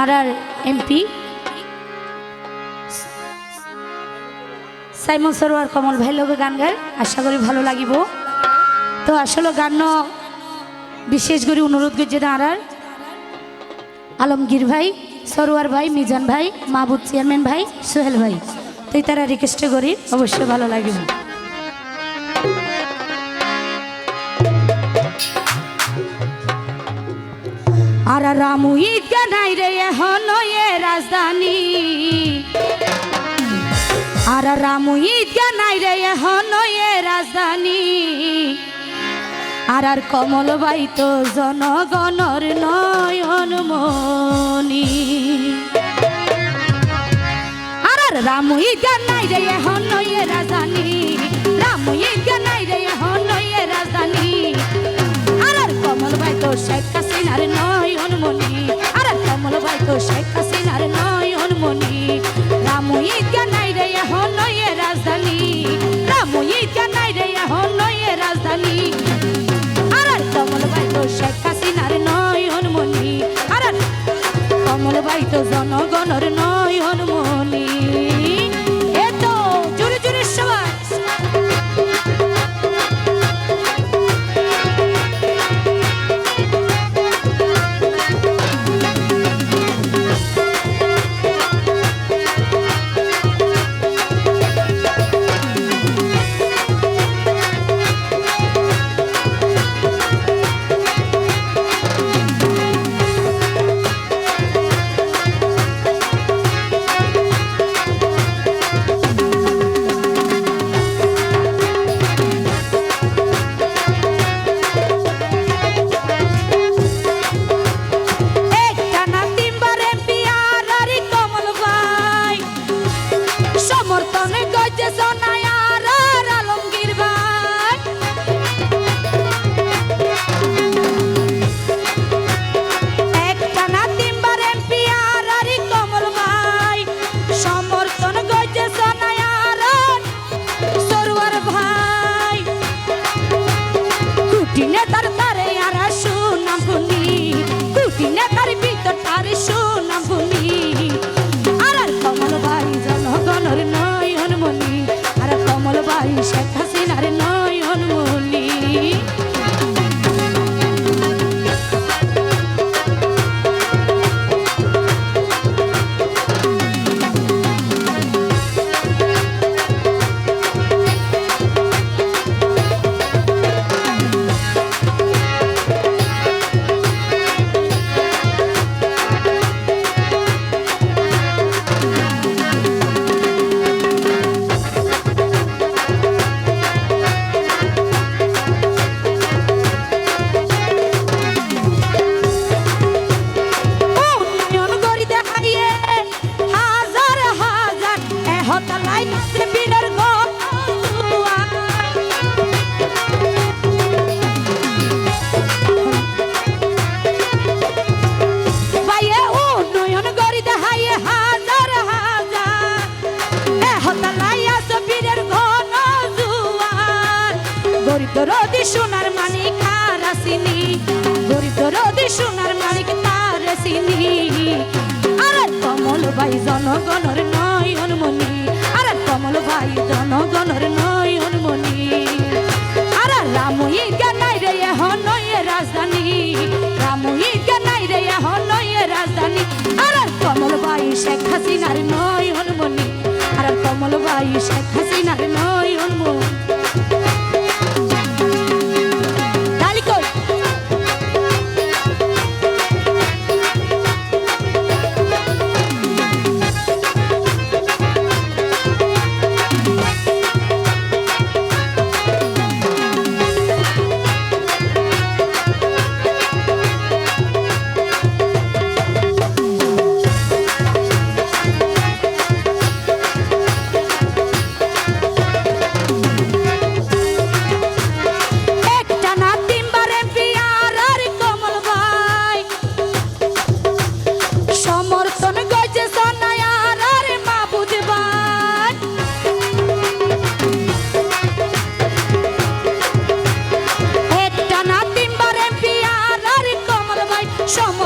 আর আর MP Simon Sarwar Kamal ভাই লোক গান গায়। আশা করি ভালো লাগিব। তো আসলে গান বিশেষ করে অনুরোধ করছে আর আর। আলমগীর ভাই, সরোয়ার ভাই, মিজান ভাই, মাহবুব চেয়ারম্যান ভাই, সোহেল ভাই। তো তারা রিকোয়েস্ট করি, অবশ্যই ভালো লাগিব। আর রামু ঈদগা নাই রে এখন এ রাজধানী। আর রামু ঈদগা নাই রে এখন এ রাজধানী। আর আর কমল বাই তো জনগণর নয়ন মনি আর আর রামু ঈদগা নাই রে এখন এ রাজধানী। রামু ঈদগা নাই রে এখন এ রাজধানী। আর আর কমল ভাই তো শেখ হাসিনার নয়ন মনি আর কমল ভাই তো শেখ হাসিনার নয়ন মনি রামু ঈদগা নাই রে এখন নয়ে রাজধানী। রামু ঈদগা নাই রে এখন নয়ে রাজধানী। আর কমল ভাই তো শেখ হাসিনার নয়ন মনি আর কমল তো জনগণের নয়ন গরিব রদি সোনার মানিক আর আসিনি। গরিব রদি সোনার মালিক তার আসিনি। আরে কমল ভাই, জনগণের নয়ন মনি আরে কমল ভাই, জনগণের নয়ন মনি আরে রামুই গানাই রে, এখন রাজধানী। রামুই গানাই রে, এখন রাজধানী। আরে কমল ভাই, শেখ হাসিনার নয়ন মনি আর কমল ভাই, শেখ Chama